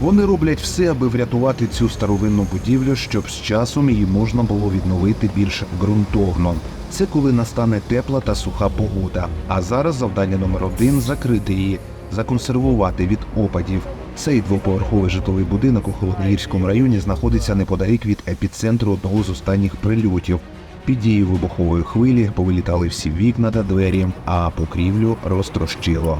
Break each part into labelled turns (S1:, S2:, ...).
S1: Вони роблять все, аби врятувати цю старовинну будівлю, щоб з часом її можна було відновити більш ґрунтовно. Це коли настане тепла та суха погода. А зараз завдання номер один закрити її, законсервувати від опадів. Цей двоповерховий житловий будинок у Холодногірському районі знаходиться неподалік від епіцентру одного з останніх прильотів. Під дією вибухової хвилі повилітали всі вікна та двері, а покрівлю розтрощило.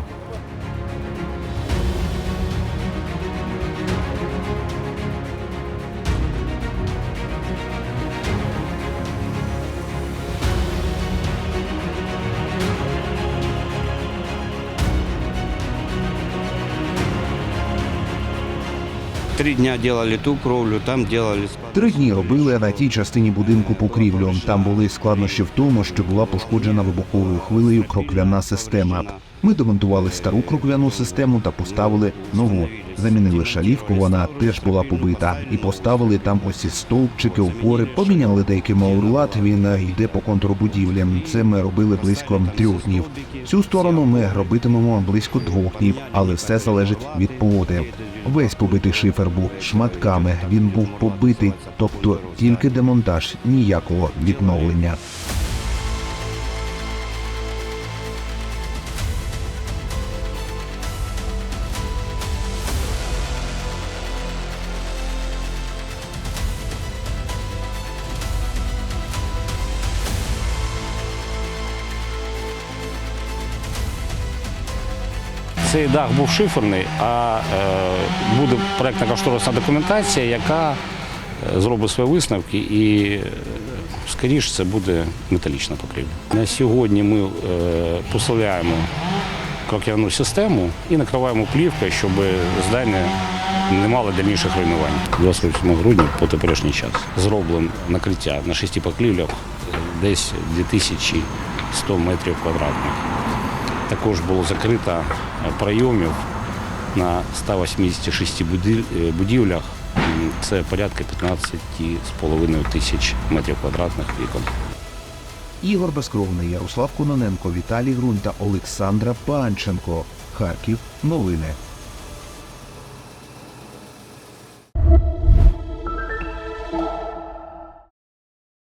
S2: Три дня делали ту кровлю, там спа-
S1: Три дні робили на тій частині будинку покрівлю. Там були складнощі в тому, що була пошкоджена вибуховою хвилею кроквяна система. Ми демонтували стару кроквяну систему та поставили нову. Замінили шалівку, вона теж була побита, і поставили там ось стовпчики, опори. Поміняли деякий маурулат. Він йде по контуру будівлі. Це ми робили близько трьох днів. Цю сторону ми робитимемо близько двох днів, але все залежить від погоди. Весь побитий шифер був шматками. Він був побитий, тобто тільки демонтаж, ніякого відновлення.
S3: Цей дах був шиферний, а е, буде проєктна кошторисна документація, яка е, зробить свої висновки і, е, скоріше, це буде металічна покрівля. На сьогодні ми посиляємо кроківну систему і накриваємо плівкою, щоб здання не мало дальніших руйнувань. 28 грудня по теперішній час зроблено накриття на шести покрівлях десь 2100 метрів квадратних. Також було закрито е, прийомів на 186 будів- е, будівлях. Це порядка 15,5 тисяч метрів квадратних вікон.
S1: Ігор Безкровний, Ярослав Кононенко, Віталій Грунь та Олександра Панченко. Харків. Новини.